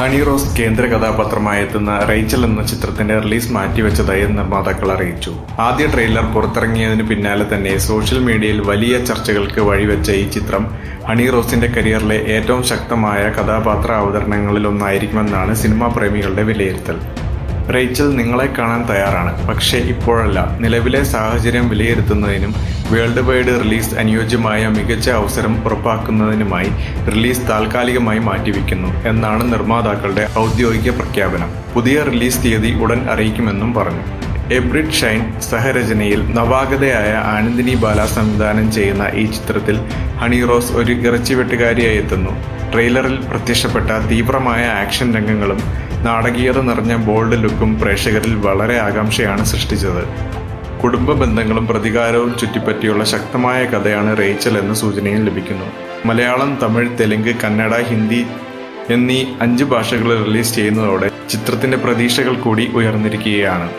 ഹണി റോസ് കേന്ദ്ര കഥാപാത്രമായി എത്തുന്ന റേച്ചൽ എന്ന ചിത്രത്തിന്റെ റിലീസ് മാറ്റിവെച്ചതായി നിർമ്മാതാക്കൾ അറിയിച്ചു. ആദ്യ ട്രെയിലർ പുറത്തിറങ്ങിയതിന് പിന്നാലെ തന്നെ സോഷ്യൽ മീഡിയയിൽ വലിയ ചർച്ചകൾക്ക് വഴിവെച്ച ഈ ചിത്രം ഹണി റോസിന്റെ കരിയറിലെ ഏറ്റവും ശക്തമായ കഥാപാത്ര അവതരണങ്ങളിലൊന്നായിരിക്കുമെന്നാണ് സിനിമാ പ്രേമികളുടെ വിലയിരുത്തൽ. റേച്ചൽ നിങ്ങളെ കാണാൻ തയ്യാറാണ്. പക്ഷേ ഇപ്പോഴല്ല. നിലവിലെ സാഹചര്യം വിലയിരുത്തുന്നതിനും വേൾഡ് വൈഡ് റിലീസ് അനുയോജ്യമായ മികച്ച അവസരം ഉറപ്പാക്കുന്നതിനുമായി റിലീസ് താൽക്കാലികമായി മാറ്റിവെക്കുന്നു എന്നാണ് നിർമ്മാതാക്കളുടെ ഔദ്യോഗിക പ്രഖ്യാപനം. പുതിയ റിലീസ് തീയതി ഉടൻ അറിയിക്കുമെന്നും പറഞ്ഞു. എബ്രിഡ് ഷൈൻ സഹരചനയിൽ നവാഗതയായ ആനന്ദിനി ബാല സംവിധാനം ചെയ്യുന്ന ഈ ചിത്രത്തിൽ ഹണി റോസ് ഒരു ഇറച്ചിവെട്ടുകാരിയായി എത്തുന്നു. ട്രെയിലറിൽ പ്രത്യക്ഷപ്പെട്ട തീവ്രമായ ആക്ഷൻ രംഗങ്ങളും നാടകീയത നിറഞ്ഞ ബോൾഡ് ലുക്കും പ്രേക്ഷകരിൽ വളരെ ആകാംക്ഷയാണ് സൃഷ്ടിച്ചത്. കുടുംബ ബന്ധങ്ങളും പ്രതികാരവും ചുറ്റിപ്പറ്റിയുള്ള ശക്തമായ കഥയാണ് റേച്ചൽ എന്ന സൂചനയും ലഭിക്കുന്നു. മലയാളം തമിഴ് തെലുങ്ക് കന്നഡ ഹിന്ദി എന്നീ അഞ്ച് ഭാഷകളിൽ റിലീസ് ചെയ്യുന്നതോടെ ചിത്രത്തിന്റെ പ്രതീക്ഷകൾ കൂടി ഉയർന്നിരിക്കുകയാണ്.